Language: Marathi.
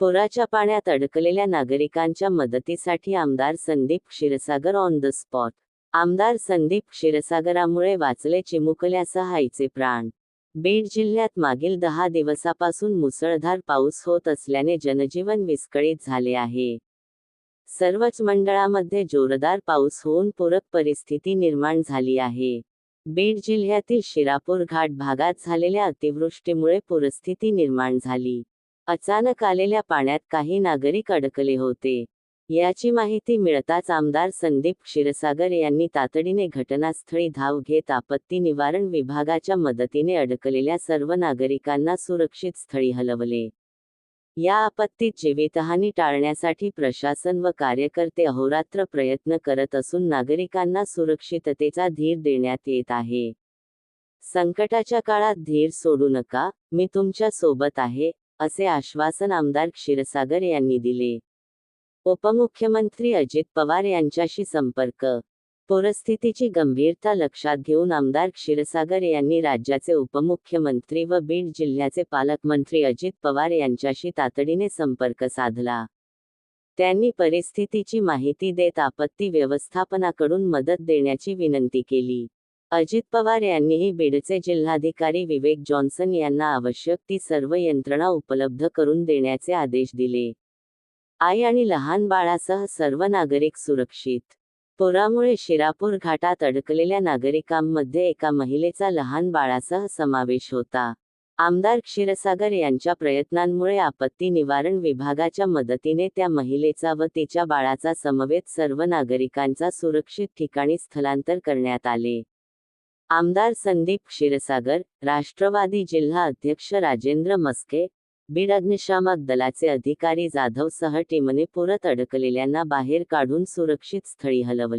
पुराच्या पाण्यात अडकलेल्या नागरिकांच्या मदतीसाठी आमदार Sandeep Kshirsagar on the spot आमदार संदीप क्षीरसागरामुळे वाचले चिमुकल्या सहायचे प्राण. बीड जिल्ह्यात मागील दहा दिवसापासून मुसळधार पाऊस होत असल्याने जनजीवन विस्कळीत झाले आहे. सर्वच मंडळामध्ये जोरदार पाऊस होऊन पूरक परिस्थिती निर्माण झाली आहे. बीड जिल्ह्यातील शिरापूर घाट भागात झालेल्या अतिवृष्टीमुळे पूरस्थिती निर्माण झाली. अचानक आलेल्या पाण्यात काही नागरिक अडकले होते. याची माहिती मिळताच आमदार संदीप क्षीरसागर यांनी तातडीने घटनास्थळी धाव घेत आपत्ती निवारण विभागाच्या मदतीने अडकलेल्या सर्व नागरिकांना सुरक्षित स्थळी हलवले. या आपत्तीत जीवितहानी टाळण्यासाठी प्रशासन व कार्यकर्ते अहोरात्र प्रयत्न करत असून नागरिकांना सुरक्षिततेचा धीर देण्यात येत आहे. संकटाच्या काळात धीर सोडू नका मी तुमच्यासोबत आहे असे आश्वासन आमदार क्षीरसागर यांनी दिले. उपमुख्यमंत्री अजित पवार यांच्याशी संपर्क. परिस्थितीची गंभीरता लक्षात घेऊन आमदार क्षीरसागर यांनी राज्याचे उपमुख्यमंत्री व बीड जिल्ह्याचे पालकमंत्री अजित पवार यांच्याशी तातडीने संपर्क साधला. त्यांनी परिस्थितीची माहिती देत आपत्ती व्यवस्थापनाकडून मदत देण्याची विनंती केली. अजित पवार यांनीही बीडचे जिल्हाधिकारी विवेक जॉन्सन यांना आवश्यक ती सर्व यंत्रणा उपलब्ध करून देण्याचे आदेश दिले. आई आणि लहान बाळासह सर्व नागरिक सुरक्षित. पुरामुळे शिरापूर घाटात अडकलेल्या नागरिकांमध्ये एका महिलेचा लहान बाळासह समावेश होता. आमदार क्षीरसागर यांच्या प्रयत्नांमुळे आपत्ती निवारण विभागाच्या मदतीने त्या महिलेचा व तिच्या बाळाचा समवेत सर्व नागरिकांचा सुरक्षित ठिकाणी स्थलांतर करण्यात आले. आमदार संदीप क्षीरसागर राष्ट्रवादी जिल्हा अध्यक्ष राजेंद्र मस्के बीड अग्निशामक दलाचे अधिकारी जाधव सह टीमने पुरत अडकलेल्यांना बाहेर काढून सुरक्षित स्थळी हलवले.